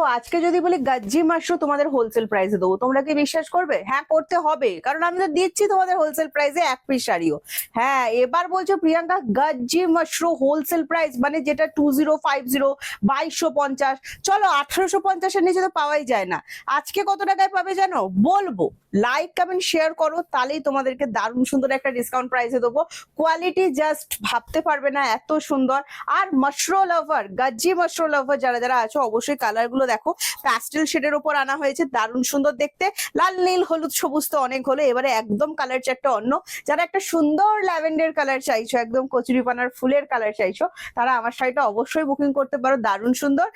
দেখো, আজকে যদি বলি গাজ্জি মাশরু তোমাদের হোলসেল প্রাইসে দেবো। তোমরা কি বিশ্বাস করবে? হ্যাঁ করতে হবে। কারণ আমি তো দিচ্ছি তোমাদের হোলসেল প্রাইসে এক পিস শাড়িও। হ্যাঁ এবার বলছো প্রিয়াঙ্কা, গাজ্জি মাশরু হোলসেল প্রাইস মানে যেটা টু জিরো ফাইভ জিরো বাইশশো পঞ্চাশ। চলো, আঠারোশো পঞ্চাশের নিচে তো পাওয়াই যায় না। আজকে কত টাকায় পাবে জানো? বলব। লাইক কমেন্ট শেয়ার করো, তাহলেই তোমাদেরকে দারুণ সুন্দর একটা ডিসকাউন্ট প্রাইসে দেবো। কোয়ালিটি জাস্ট ভাবতে পারবে না, এত সুন্দর। আর মাশরো লাভার গাজ্জি মাশরো লাভার যারা যারা আছো, অবশ্যই কালারগুলো দেখো। প্যাস্টেল শেডের উপর আনা হয়েছে, দারুণ সুন্দর দেখতে। লাল, নীল, হলুদ, সবুজ তো অনেক হলো, এবারে একদম কালার চারটা অন্য। যারা একটা সুন্দর ল্যাভেন্ডার কালার চাইছো, একদম কচুরিপানার ফুলের কালার চাইছো, তারা আমার শাড়িটা অবশ্যই বুকিং করতে পারো, দারুণ সুন্দর।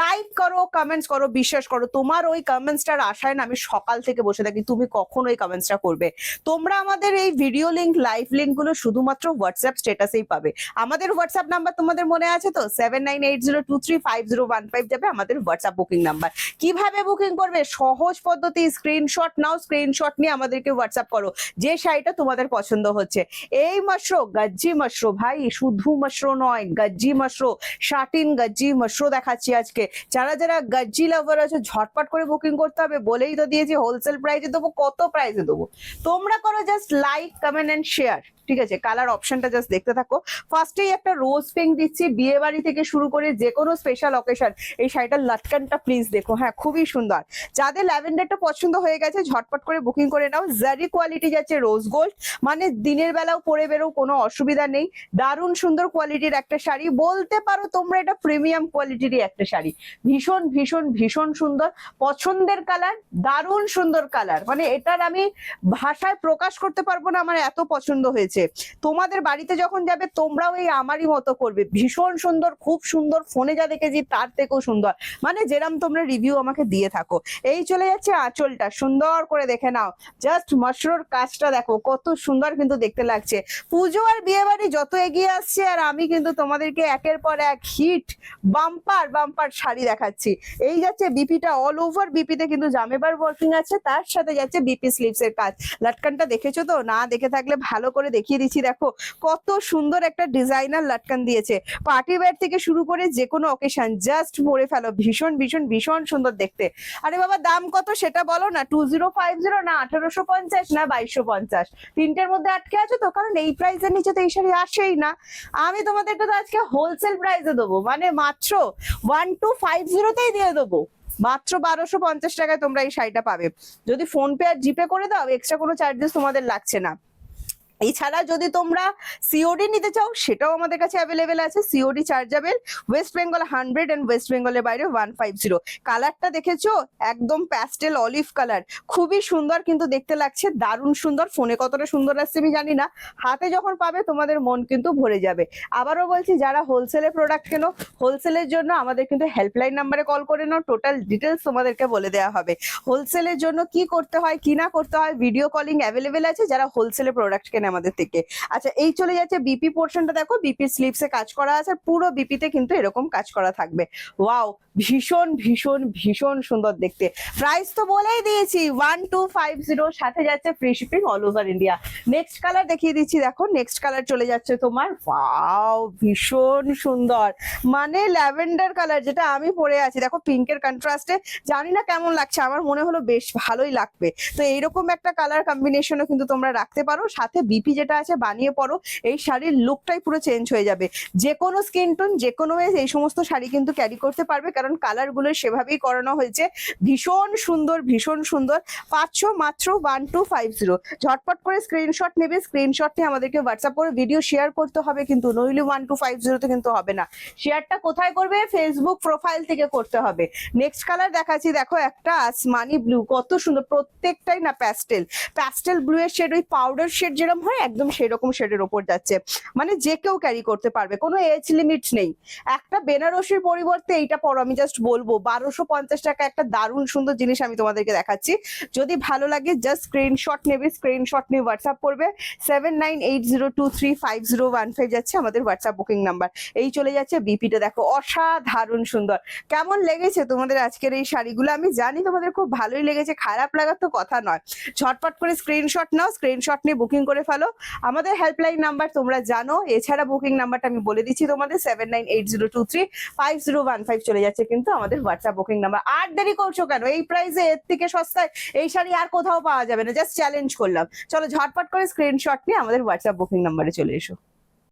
লাইক করো কমেন্টস করো, বিশ্বাস করো, তোমার ওই কমেন্টসটার আশায় না আমি সকাল থেকে বসে থাকি। তুমি কখন ওই কমেন্টসটা করবে। তোমরা আমাদের এই ভিডিও লিংক লাইভ লিংকগুলো শুধুমাত্র হোয়াটসঅ্যাপ স্টেটাসেই পাবে। আমাদের হোয়াটসঅ্যাপ নাম্বার তোমাদের মনে আছে তো? Seven nine eight zero two three five zero one five যাবে আমাদের হোয়াটসঅ্যাপ বুকিং নাম্বার কীভাবে বুকিং করবে? সহজ পদ্ধতি স্ক্রিনশট নাও স্ক্রিনশট নিয়ে আমাদেরকে হোয়াটসঅ্যাপ করো। যে শাড়িটা তোমাদের পছন্দ হচ্ছে। এই মাশরো, গাজ্জি মাশরো ভাই, শুধু মাশরো নয়, গাজ্জি মাশরো শাটিন গাজ্জি মাশরো দেখাচ্ছি আজকে। যারা যারা গাজ্জি লাভার আছে, ঝটপট করে বুকিং করতে হবে। বলেই তো দিয়েছি হোলসেল প্রাইসে দেবো কত প্রাইজে দেবো? তোমরা করো just like comment and share ঠিক আছে? কালার অপশনটা জাস্ট দেখতে থাকো। ফার্স্টেই একটা রোজ পিঙ্ক দিচ্ছি, বিয়ে বাড়ি থেকে শুরু করে যে কোনো স্পেশাল অকেশন এই শাড়িটার লাটকানটা প্লিজ দেখো। হ্যাঁ খুবই সুন্দর। যাদের ল্যাভেন্ডারটা পছন্দ হয়ে গেছে, ঝটপট করে বুকিং করে নাও। জারি কোয়ালিটি যাচ্ছে রোজ গোল্ড মানে দিনের বেলাও পরে বেরো কোনো অসুবিধা নেই। দারুণ সুন্দর কোয়ালিটির একটা শাড়ি। বলতে পারো তোমরা এটা প্রিমিয়াম কোয়ালিটিরই একটা শাড়ি। ভীষণ ভীষণ ভীষণ সুন্দর। পছন্দের কালার দারুণ সুন্দর কালার মানে এটার আমি ভাষায় প্রকাশ করতে পারব না, আমার এত পছন্দ হয়েছে। তোমাদের বাড়িতে যখন যাবে, তোমরাও এই আমারই মতো করবে। ভীষণ সুন্দর, খুব সুন্দর, ফোনে যা দেখেছি তার থেকেও সুন্দর। মানে যেরাম তোমরা রিভিউ আমাকে দিয়ে থাকো। এই চলে যাচ্ছে আঁচলটা। সুন্দর করে দেখে নাও। জাস্ট মশরোর কাজটা দেখো, কত সুন্দর কিন্তু দেখতে লাগছে। পুজো আর বিয়ে বাড়ি যত এগিয়ে আসছে, আর আমি কিন্তু তোমাদেরকে একের পর এক হিট বাম্পার বাম্পার শাড়ি দেখাচ্ছি। এই যাচ্ছে বিপিটা অল ওভার বিপিতে কিন্তু জামেবার ওয়ার্কিং আছে, তার সাথে যাচ্ছে বিপি স্লিপস এর কাজ। লাটকানটা দেখেছ তো? না দেখে থাকলে ভালো করে দেখিয়ে দিচ্ছি, দেখো কত সুন্দর একটা ডিজাইনার লাটকান দিয়েছে। পার্টি ওয়্যার থেকে শুরু করে যে কোনো অকেশন জাস্ট পরে ফেলো, ভীষণ ভীষণ ভীষণ সুন্দর দেখতে। আরে বাবা, দাম কত সেটা বলো না টু জিরো ফাইভ জিরো না, আঠারোশো পঞ্চাশ না, বাইশশো পঞ্চাশ? তিনটের মধ্যে আটকে আছো তো, কারণ এই প্রাইসের নিচে তো এই শাড়ি আসেই না। আমি তোমাদেরকে তো আজকে হোলসেল প্রাইসে দেবো মানে মাত্র ওয়ান টু ফাইভ জিরোতেই দিয়ে দেবো। মাত্র বারোশো পঞ্চাশ টাকায় তোমরা এই শাড়িটা পাবে। যদি ফোন পে আর জিপে করে দাও এক্সট্রা কোনো চার্জেস তোমাদের লাগছে না। এছাড়া যদি তোমরা সিওডি নিতে চাও, সেটাও আমাদের কাছে অ্যাভেলেবেল আছে। COD chargeable West Bengal hundred and West বেঙ্গলের বাইরে ওয়ান ফাইভ জিরো কালারটা দেখেছ? একদম প্যাস্টেল অলিভ কালার খুবই সুন্দর কিন্তু দেখতে লাগছে। দারুণ সুন্দর। ফোনে কতটা সুন্দর আসছে আমি জানি না। হাতে যখন পাবে তোমাদের মন কিন্তু ভরে যাবে। আবারও বলছি, যারা হোলসেলে প্রোডাক্ট কেনো হোলসেলের জন্য আমাদের কিন্তু হেল্পলাইন নাম্বারে কল করে নাও। টোটাল ডিটেলস তোমাদেরকে বলে দেওয়া হবে। হোলসেলের জন্য কি করতে হয়, কি না করতে হয় ভিডিও কলিং অ্যাভেলেবেল আছে। যারা হোলসেলে প্রোডাক্ট কেনে আমাদের থেকে। আচ্ছা এই চলে যাচ্ছে বিপি পোর্শনটা দেখো বিপি স্লিপসে কাজ করা আছে পুরো বিপিতে কিন্তু এরকম কাজ করা থাকবে। ওয়াও ভীষণ ভীষণ ভীষণ সুন্দর দেখতে। প্রাইস তো বলেই দিয়েছি ওয়ান টু ফাইভ জিরো সাথে যাচ্ছে free shipping all over India next colour দেখিয়ে দিচ্ছি, দেখো নেক্সট কালার চলে যাচ্ছে তোমার। ওয়াও ভীষণ সুন্দর। মানে ল্যাভেন্ডার কালার যেটা আমি পরে আছি। দেখো পিঙ্কের কন্ট্রাস্টে জানি না কেমন লাগছে, আমার মনে হলো বেশ ভালোই লাগবে। তো এইরকম একটা কালার কম্বিনেশনও কিন্তু তোমরা রাখতে পারো, সাথে বিপি যেটা আছে বানিয়ে পরো, এই শাড়ির লুকটাই পুরো চেঞ্জ হয়ে যাবে। যে কোনো স্কিন টোন যে কোনো ওয়ে এই সমস্ত শাড়ি কিন্তু ক্যারি করতে পারবে, কারণ কালারগুলো সেভাবেই করানো হয়েছে। ভীষণ সুন্দর ভীষণ সুন্দর। পাঁচশো মাত্র ওয়ান টু ফাইভ জিরো ঝটপট করে স্ক্রিনশট নেবে স্ক্রিনশট নিয়ে আমাদেরকে হোয়াটসঅ্যাপ করে ভিডিও শেয়ার করতে হবে, কিন্তু নইলে ওয়ান টু ফাইভ জিরোতে কিন্তু হবে না। শেয়ারটা কোথায় করবে? ফেসবুক প্রোফাইল থেকে করতে হবে। নেক্সট কালার দেখাচ্ছি, দেখো একটা আসমানি ব্লু কত সুন্দর, প্রত্যেকটাই না প্যাস্টেল প্যাস্টেল ব্লু এর শেড ওই পাউডার শেড যেরকম হয় একদম সেরকম শেডের ওপর যাচ্ছে। মানে যে কেউ ক্যারি করতে পারবে, কোনো এজ লিমিট নেই। একটা বেনারসির পরিবর্তে এইটা পরো, আমি জাস্ট বলব, বারোশো পঞ্চাশ টাকা একটা দারুণ সুন্দর জিনিস আমি তোমাদেরকে দেখাচ্ছি। যদি ভালো লাগে জাস্ট স্ক্রিনশট নেবে স্ক্রিনশট নিয়ে হোয়াটসঅ্যাপ করবে। Seven nine eight zero two three five zero one five যাচ্ছে আমাদের হোয়াটসঅ্যাপ বুকিং নাম্বার এই চলে যাচ্ছে বিপিটা দেখো, অসাধারণ সুন্দর। কেমন লেগেছে তোমাদের আজকের এই শাড়িগুলো? আমি জানি তোমাদের খুব ভালোই লেগেছে, খারাপ লাগার তো কথা নয়। ঝটপট করে স্ক্রিনশট নাও স্ক্রিনশট নিয়ে বুকিং করে ফেলো। আমাদের হেল্পলাইন নাম্বার তোমরা জানো। এছাড়া বুকিং নাম্বারটা আমি বলে দিচ্ছি তোমাদের seven nine eight zero two three five zero one five চলে যাচ্ছে কিন্তু আমাদের হোয়াটসঅ্যাপ বুকিং নাম্বার আর দেরি করছ কেন? এই প্রাইসে এর থেকে সস্তায় এই শাড়ি আর কোথাও পাওয়া যাবে না। জাস্ট চ্যালেঞ্জ করলাম। চলো ঝটপট করে স্ক্রিনশট নিয়ে আমাদের হোয়াটসঅ্যাপ বুকিং নাম্বারে চলে এসো।